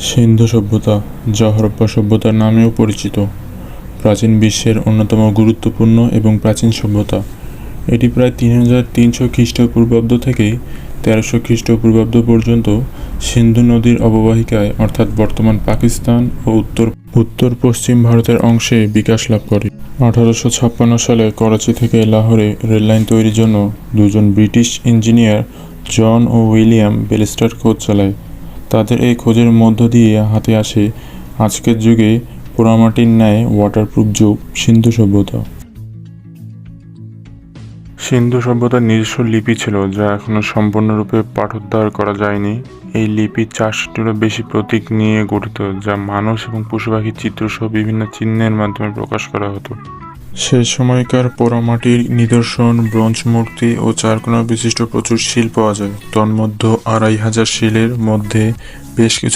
সিন্ধু সভ্যতা যা হরপ্পা সভ্যতার নামেও পরিচিত। প্রাচীন বিশ্বের অন্যতম গুরুত্বপূর্ণ এবং প্রাচীন সভ্যতা। এটি প্রায় তিন হাজার তিনশো খ্রিস্টপূর্বাব্দ থেকে তেরোশো খ্রিস্টপূর্বাব্দ পর্যন্ত সিন্ধু নদীর অববাহিকায়, অর্থাৎ বর্তমান পাকিস্তান ও উত্তর উত্তর পশ্চিম ভারতের অংশে বিকাশ লাভ করে। আঠারোশো ছাপ্পান্ন সালে করাচি থেকে লাহোরে রেললাইন তৈরির জন্য দুজন ব্রিটিশ ইঞ্জিনিয়ার জন ও উইলিয়াম বেলিস্টার খোঁজ চালায়। তাদের এই খোঁজের মধ্য দিয়ে হাতে আসে আজকের যুগে পোড়ামাটির ন্যায় ওয়াটারপ্রুফ যুগ, সিন্ধু সভ্যতা। সিন্ধু সভ্যতার নিজস্ব লিপি ছিল যা এখনও সম্পূর্ণরূপে পাঠোদ্ধার করা যায়নি। এই লিপি চারশোটিরও বেশি প্রতীক নিয়ে গঠিত, যা মানুষ এবং পশু পাখির চিত্রসহ বিভিন্ন চিহ্নের মাধ্যমে প্রকাশ করা হতো। সে সময়কার পোড়ামাটির নিদর্শন, ব্রোঞ্জ মূর্তি ও চারকোনা বিশিষ্ট প্রচুর শিল পাওয়া যায় তন্মধ্যে আড়াই হাজার শিলের মধ্যে বেশ কিছু